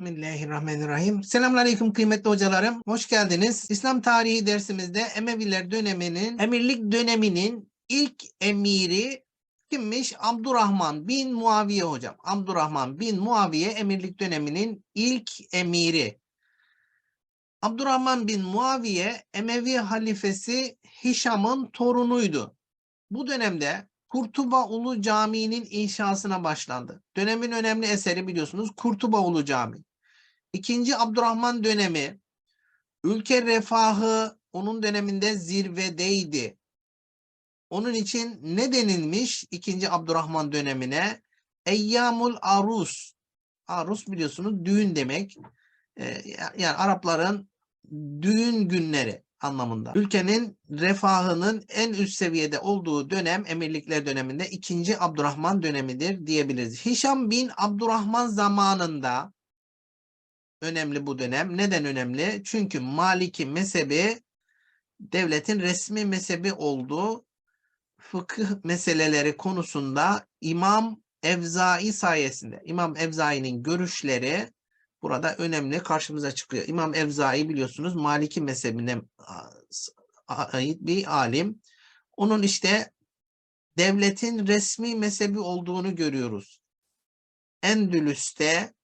Bismillahirrahmanirrahim. Selamünaleyküm kıymetli hocalarım. Hoş geldiniz. İslam tarihi dersimizde Emeviler döneminin, emirlik döneminin ilk emiri kimmiş? Abdurrahman bin Muaviye hocam. Abdurrahman bin Muaviye emirlik döneminin ilk emiri. Abdurrahman bin Muaviye Emevi halifesi Hişam'ın torunuydu. Bu dönemde Kurtuba Ulu Camii'nin inşasına başlandı. Dönemin önemli eseri biliyorsunuz Kurtuba Ulu Camii. İkinci Abdurrahman dönemi ülke refahı onun döneminde zirvedeydi. Onun için ne denilmiş ikinci Abdurrahman dönemine? Eyyamul Arus. Arus biliyorsunuz düğün demek. Ee, yani Arapların düğün günleri anlamında. Ülkenin refahının en üst seviyede olduğu dönem emirlikler döneminde 2. Abdurrahman dönemidir diyebiliriz. Hişam bin Abdurrahman zamanında önemli bu dönem. Neden önemli? Çünkü Maliki mezhebi devletin resmi mezhebi olduğu fıkıh meseleleri konusunda İmam Evzai sayesinde İmam Evzai'nin görüşleri burada önemli karşımıza çıkıyor. İmam Evzai biliyorsunuz Maliki mezhebine ait bir alim. Onun işte devletin resmi mezhebi olduğunu görüyoruz. Endülüs'te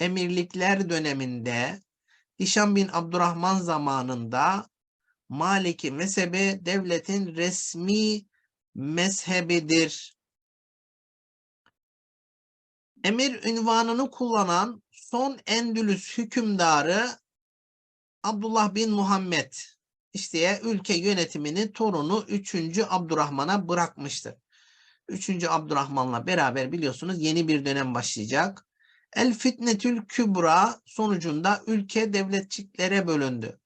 emirlikler döneminde Hişam bin Abdurrahman zamanında Maliki mezhebi devletin resmi mezhebidir. Emir ünvanını kullanan son Endülüs hükümdarı Abdullah bin Muhammed işte ülke yönetimini torunu 3. Abdurrahman'a bırakmıştır. 3. Abdurrahman'la beraber biliyorsunuz yeni bir dönem başlayacak. El Fitnetül Kübra sonucunda ülke devletçiklere bölündü.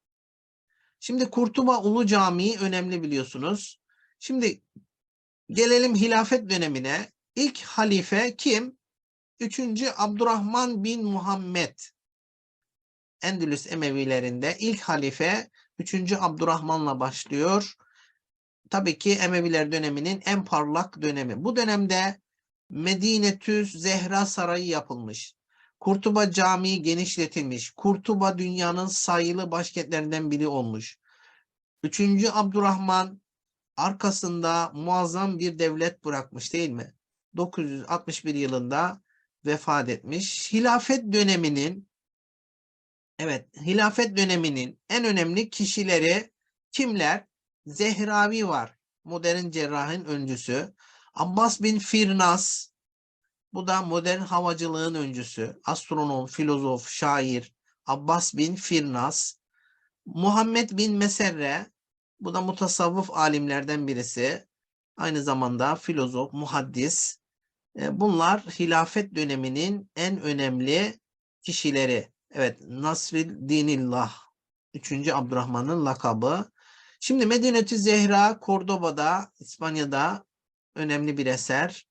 Şimdi Kurtuba Ulu Camii önemli biliyorsunuz. Şimdi gelelim hilafet dönemine. İlk halife kim? 3. Abdurrahman bin Muhammed. Endülüs Emevilerinde ilk halife 3. Abdurrahman'la başlıyor. Tabii ki Emeviler döneminin en parlak dönemi. Bu dönemde Medinetüs Zehra Sarayı yapılmış. Kurtuba Camii genişletilmiş. Kurtuba dünyanın sayılı başkentlerinden biri olmuş. 3. Abdurrahman arkasında muazzam bir devlet bırakmış değil mi? 961 yılında vefat etmiş. Hilafet döneminin evet hilafet döneminin en önemli kişileri kimler? Zehravi var. Modern cerrahın öncüsü. Abbas bin Firnas bu da modern havacılığın öncüsü. Astronom, filozof, şair Abbas bin Firnas. Muhammed bin Meserre bu da mutasavvıf alimlerden birisi. Aynı zamanda filozof, muhaddis. E, Bunlar hilafet döneminin en önemli kişileri. Evet, Nasreddinillah 3. Abdurrahman'ın lakabı. Şimdi Medine-i Zehra, Kordoba'da, İspanya'da önemli bir eser.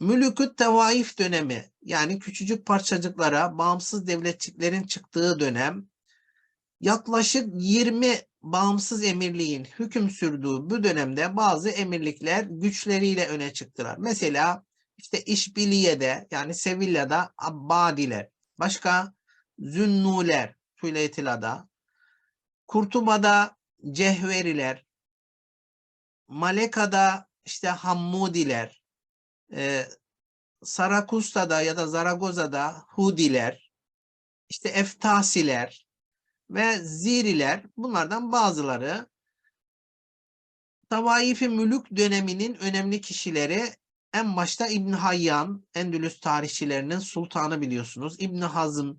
Mülükü Tevaif dönemi yani küçücük parçacıklara bağımsız devletçiklerin çıktığı dönem. Yaklaşık 20 bağımsız emirliğin hüküm sürdüğü bu dönemde bazı emirlikler güçleriyle öne çıktılar. Mesela işte İşbiliye'de yani Sevilla'da Abbadiler, başka? Zünnuler, Tüleytila'da, Kurtuba'da Cehveriler, Maleka'da işte Hammudiler, e, Sarakusta'da ya da Zaragoza'da Hudiler, işte Eftasiler ve Ziriler. Bunlardan bazıları. Tavaifi Mülük döneminin önemli kişileri en başta İbn Hayyan, Endülüs tarihçilerinin sultanı biliyorsunuz. İbn Hazm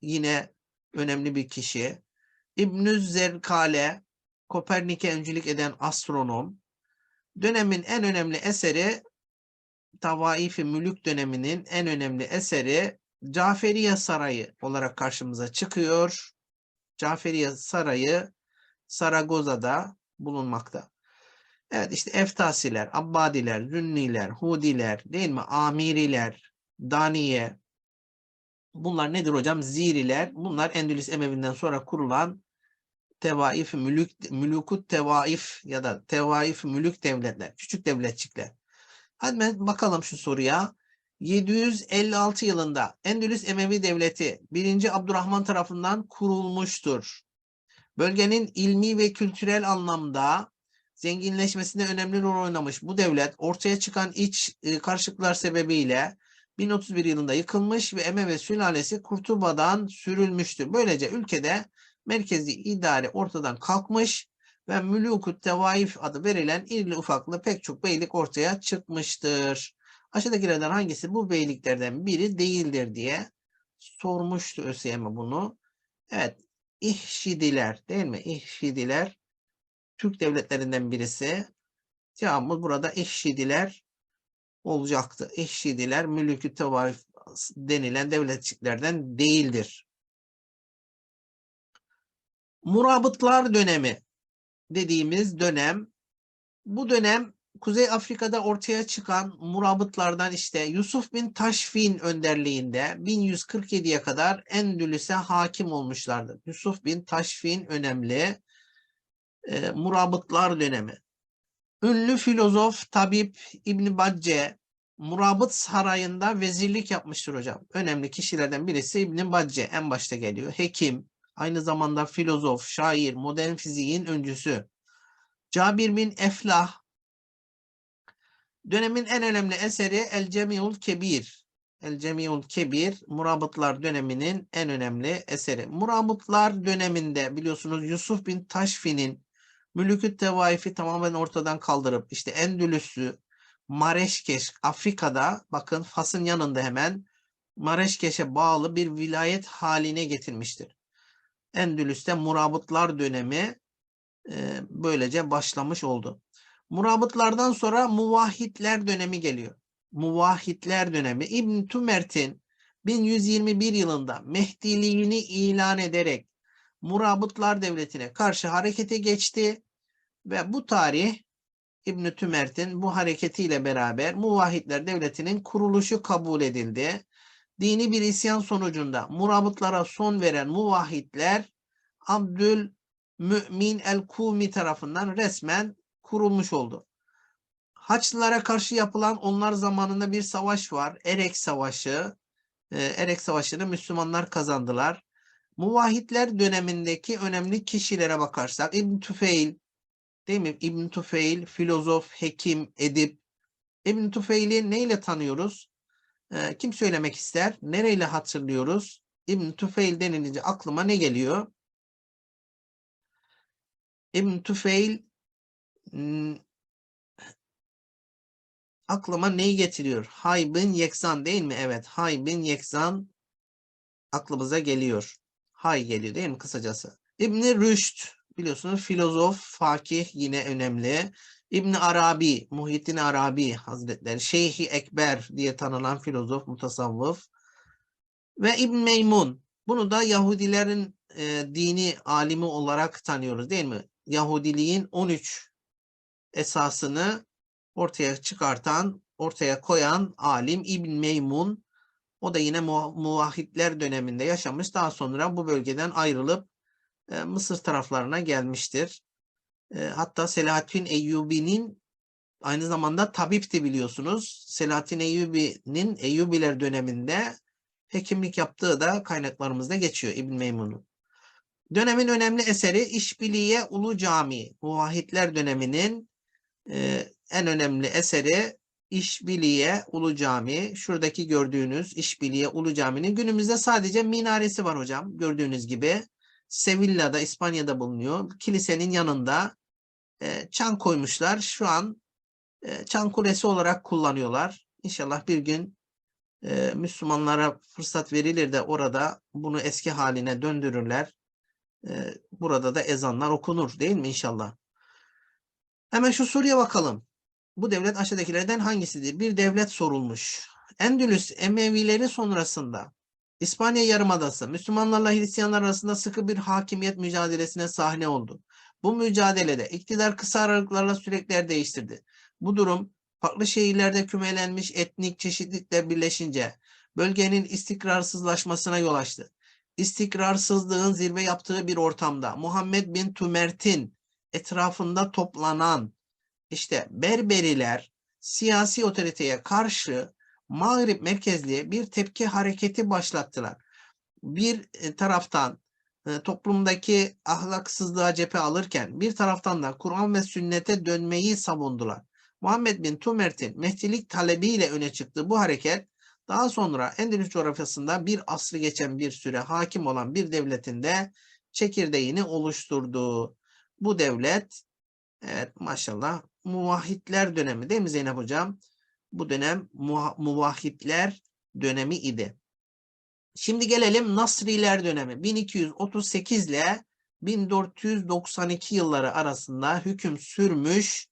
yine önemli bir kişi. İbn Zerkale, Kopernik'e öncülük eden astronom. Dönemin en önemli eseri Tavaifi Mülük döneminin en önemli eseri Caferiye Sarayı olarak karşımıza çıkıyor. Caferiye Sarayı Saragoza'da bulunmakta. Evet işte Eftasiler, Abbadiler, Zünniler, Hudiler değil mi? Amiriler, Daniye. Bunlar nedir hocam? Ziriler. Bunlar Endülüs Emevi'nden sonra kurulan tevaif mülük mülukut tevaif ya da tevaif mülük devletler, küçük devletçikler. Hadi bakalım şu soruya. 756 yılında Endülüs Emevi Devleti 1. Abdurrahman tarafından kurulmuştur. Bölgenin ilmi ve kültürel anlamda zenginleşmesinde önemli rol oynamış bu devlet ortaya çıkan iç e, karışıklıklar sebebiyle 1031 yılında yıkılmış ve Emevi sülalesi Kurtuba'dan sürülmüştür. Böylece ülkede merkezi idare ortadan kalkmış ve Mülûk-u Tevaif adı verilen irili ufaklı pek çok beylik ortaya çıkmıştır. Aşağıdakilerden hangisi bu beyliklerden biri değildir diye sormuştu ÖSYM bunu. Evet, İhşidiler değil mi? İhşidiler Türk devletlerinden birisi. Cevabımız burada İhşidiler olacaktı. İhşidiler Mülük-ü Tevaif denilen devletçiklerden değildir. Murabıtlar dönemi dediğimiz dönem bu dönem Kuzey Afrika'da ortaya çıkan murabıtlardan işte Yusuf bin Taşfin önderliğinde 1147'ye kadar Endülüs'e hakim olmuşlardır. Yusuf bin Taşfin önemli e, murabıtlar dönemi. Ünlü filozof, tabip İbn Bacce Murabıt Sarayı'nda vezirlik yapmıştır hocam. Önemli kişilerden birisi İbn Bacce en başta geliyor. Hekim, aynı zamanda filozof, şair, modern fiziğin öncüsü. Cabir bin Eflah Dönemin en önemli eseri El Cemiul Kebir. El Cemiul Kebir Murabıtlar döneminin en önemli eseri. Murabıtlar döneminde biliyorsunuz Yusuf bin Taşfi'nin Mülükü Tevaifi tamamen ortadan kaldırıp işte Endülüs'ü Mareşkeş Afrika'da bakın Fas'ın yanında hemen Mareşkeş'e bağlı bir vilayet haline getirmiştir. Endülüs'te Murabıtlar dönemi e, böylece başlamış oldu. Murabıtlardan sonra muvahhidler dönemi geliyor. Muvahhidler dönemi İbn Tümert'in 1121 yılında Mehdiliğini ilan ederek Murabıtlar devletine karşı harekete geçti ve bu tarih İbn Tümert'in bu hareketiyle beraber Muvahhidler devletinin kuruluşu kabul edildi. Dini bir isyan sonucunda Murabıtlara son veren Muvahhidler Abdül Mümin el-Kumi tarafından resmen kurulmuş oldu. Haçlılara karşı yapılan onlar zamanında bir savaş var. Erek Savaşı. Ee, Erek Savaşı'nı Müslümanlar kazandılar. Muvahhidler dönemindeki önemli kişilere bakarsak İbn Tüfeil, değil mi? İbn Tüfeil, filozof, hekim, edip. İbn Tüfeil'i neyle tanıyoruz? Ee, kim söylemek ister? Nereyle hatırlıyoruz? İbn Tüfeil denilince aklıma ne geliyor? İbn Tüfeil Hmm, aklıma neyi getiriyor? Haybin yeksan değil mi? Evet. Haybin yeksan aklımıza geliyor. Hay geliyor değil mi kısacası? İbni Rüşd biliyorsunuz filozof, fakih yine önemli. İbn Arabi, Muhittin Arabi Hazretleri, Şeyhi Ekber diye tanınan filozof, mutasavvıf ve İbn Meymun. Bunu da Yahudilerin e, dini alimi olarak tanıyoruz değil mi? Yahudiliğin 13 esasını ortaya çıkartan, ortaya koyan alim İbn Meymun. O da yine muvahhidler döneminde yaşamış. Daha sonra bu bölgeden ayrılıp e, Mısır taraflarına gelmiştir. E, hatta Selahaddin Eyyubi'nin aynı zamanda tabipti biliyorsunuz. Selahaddin Eyyubi'nin Eyyubiler döneminde hekimlik yaptığı da kaynaklarımızda geçiyor İbn Meymun'un. Dönemin önemli eseri İşbiliye Ulu Cami. Muvahhidler döneminin e, en önemli eseri İşbiliye Ulu Cami. Şuradaki gördüğünüz İşbiliye Ulu Cami'nin günümüzde sadece minaresi var hocam. Gördüğünüz gibi Sevilla'da, İspanya'da bulunuyor. Kilisenin yanında e, çan koymuşlar. Şu an e, çan kulesi olarak kullanıyorlar. İnşallah bir gün e, Müslümanlara fırsat verilir de orada bunu eski haline döndürürler. E, burada da ezanlar okunur değil mi inşallah? Hemen şu soruya bakalım. Bu devlet aşağıdakilerden hangisidir? Bir devlet sorulmuş. Endülüs Emevileri sonrasında İspanya Yarımadası Müslümanlarla Hristiyanlar arasında sıkı bir hakimiyet mücadelesine sahne oldu. Bu mücadelede iktidar kısa aralıklarla sürekli değiştirdi. Bu durum farklı şehirlerde kümelenmiş etnik çeşitlilikler birleşince bölgenin istikrarsızlaşmasına yol açtı. İstikrarsızlığın zirve yaptığı bir ortamda Muhammed bin Tümert'in etrafında toplanan işte Berberiler siyasi otoriteye karşı Mağrip merkezli bir tepki hareketi başlattılar. Bir e, taraftan e, toplumdaki ahlaksızlığa cephe alırken bir taraftan da Kur'an ve sünnete dönmeyi savundular. Muhammed bin Tumert'in mehdilik talebiyle öne çıktı. Bu hareket daha sonra Endülüs coğrafyasında bir asrı geçen bir süre hakim olan bir devletin de çekirdeğini oluşturdu. Bu devlet evet maşallah muvahhidler dönemi değil mi Zeynep hocam? Bu dönem muvahhidler dönemi idi. Şimdi gelelim Nasriler dönemi. 1238 ile 1492 yılları arasında hüküm sürmüş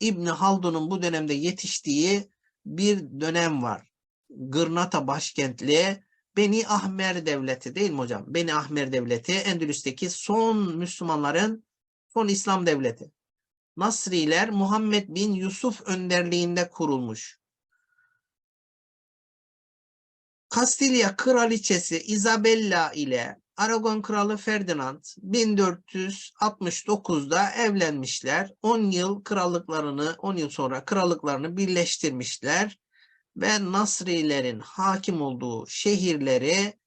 İbni Haldun'un bu dönemde yetiştiği bir dönem var. Gırnata başkentli Beni Ahmer Devleti değil mi hocam? Beni Ahmer Devleti Endülüs'teki son Müslümanların son İslam devleti. Nasriler Muhammed bin Yusuf önderliğinde kurulmuş. Kastilya Kraliçesi Isabella ile Aragon Kralı Ferdinand 1469'da evlenmişler. 10 yıl krallıklarını, 10 yıl sonra krallıklarını birleştirmişler ve Nasrilerin hakim olduğu şehirleri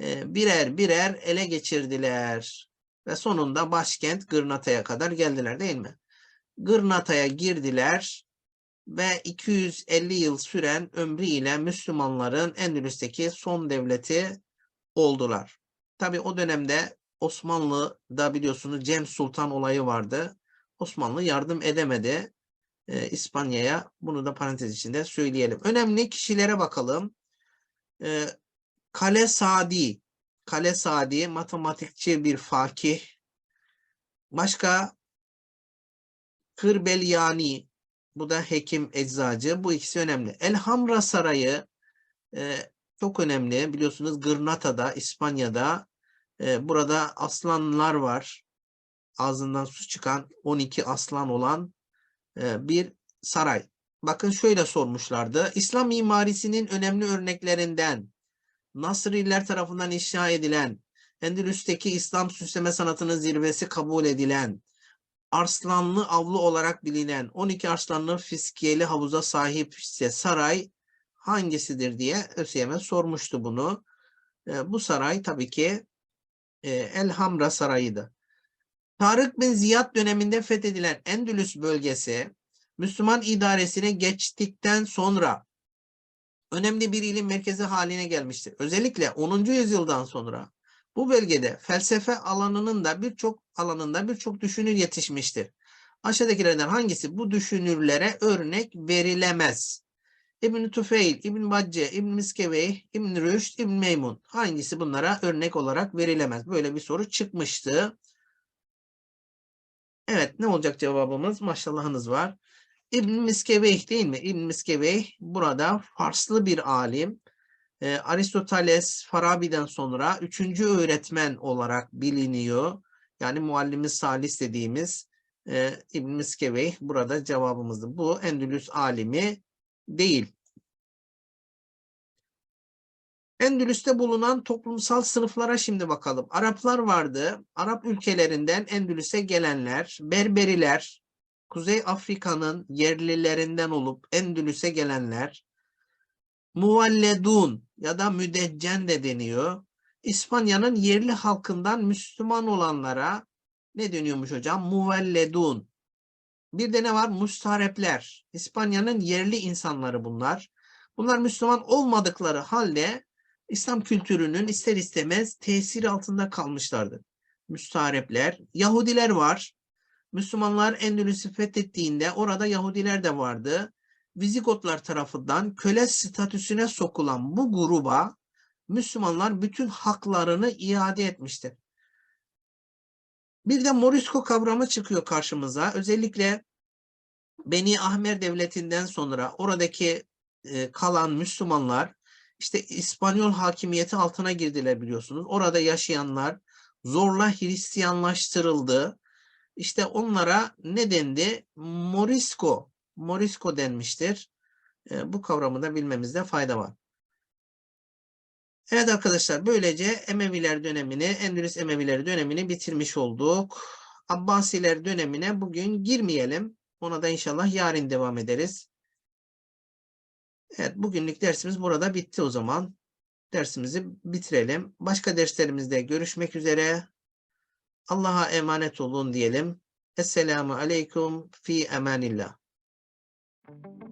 e, birer birer ele geçirdiler. Ve sonunda başkent Gırnata'ya kadar geldiler değil mi? Gırnata'ya girdiler ve 250 yıl süren ömrüyle Müslümanların Endülüs'teki son devleti oldular. Tabi o dönemde Osmanlı'da biliyorsunuz Cem Sultan olayı vardı. Osmanlı yardım edemedi e, İspanya'ya. Bunu da parantez içinde söyleyelim. Önemli kişilere bakalım. E, Kale Sadi. Kale Sadi matematikçi bir fakih. Başka Kırbelyani. Bu da hekim eczacı. Bu ikisi önemli. Elhamra Sarayı e, çok önemli. Biliyorsunuz Gırnata'da, İspanya'da e, burada aslanlar var. Ağzından su çıkan 12 aslan olan e, bir saray. Bakın şöyle sormuşlardı. İslam mimarisinin önemli örneklerinden Nasriler tarafından inşa edilen Endülüs'teki İslam süsleme sanatının zirvesi kabul edilen Arslanlı avlu olarak bilinen 12 arslanlı fiskiyeli havuza sahip ise saray hangisidir diye ÖSYM sormuştu bunu. E, bu saray tabii ki e, Elhamra Sarayı'dı. Tarık bin Ziyad döneminde fethedilen Endülüs bölgesi Müslüman idaresine geçtikten sonra önemli bir ilim merkezi haline gelmiştir. Özellikle 10. yüzyıldan sonra bu bölgede felsefe alanının da birçok alanında birçok düşünür yetişmiştir. Aşağıdakilerden hangisi bu düşünürlere örnek verilemez? İbn Tufeyl, İbn Bacce, İbn Miskevey, İbn Rüşd, İbn Meymun. Hangisi bunlara örnek olarak verilemez? Böyle bir soru çıkmıştı. Evet ne olacak cevabımız? Maşallahınız var. İbn Miskevey değil mi? İbn Miskevey burada Farslı bir alim. Ee, Aristoteles, Farabi'den sonra üçüncü öğretmen olarak biliniyor. Yani muallimi salis dediğimiz e, İbn Miskevey burada cevabımızdı. Bu Endülüs alimi değil. Endülüs'te bulunan toplumsal sınıflara şimdi bakalım. Araplar vardı. Arap ülkelerinden Endülüs'e gelenler, Berberiler, Kuzey Afrika'nın yerlilerinden olup Endülüs'e gelenler, Muvalledun ya da Müdeccen de deniyor. İspanya'nın yerli halkından Müslüman olanlara ne deniyormuş hocam? Muvalledun. Bir de ne var? Mustarepler. İspanya'nın yerli insanları bunlar. Bunlar Müslüman olmadıkları halde İslam kültürünün ister istemez tesiri altında kalmışlardı. Müstarepler. Yahudiler var. Müslümanlar Endülüs'ü fethettiğinde orada Yahudiler de vardı. Vizigotlar tarafından köle statüsüne sokulan bu gruba Müslümanlar bütün haklarını iade etmiştir. Bir de Morisco kavramı çıkıyor karşımıza. Özellikle Beni Ahmer Devleti'nden sonra oradaki e, kalan Müslümanlar işte İspanyol hakimiyeti altına girdiler biliyorsunuz. Orada yaşayanlar zorla Hristiyanlaştırıldı. İşte onlara ne dendi? Morisco, Morisco denmiştir. E, bu kavramı da bilmemizde fayda var. Evet arkadaşlar böylece Emeviler dönemini, Endülüs Emevileri dönemini bitirmiş olduk. Abbasiler dönemine bugün girmeyelim. Ona da inşallah yarın devam ederiz. Evet, bugünlük dersimiz burada bitti o zaman. Dersimizi bitirelim. Başka derslerimizde görüşmek üzere. Allah'a emanet olun diyelim. Esselamu aleyküm fi emanillah. Bye.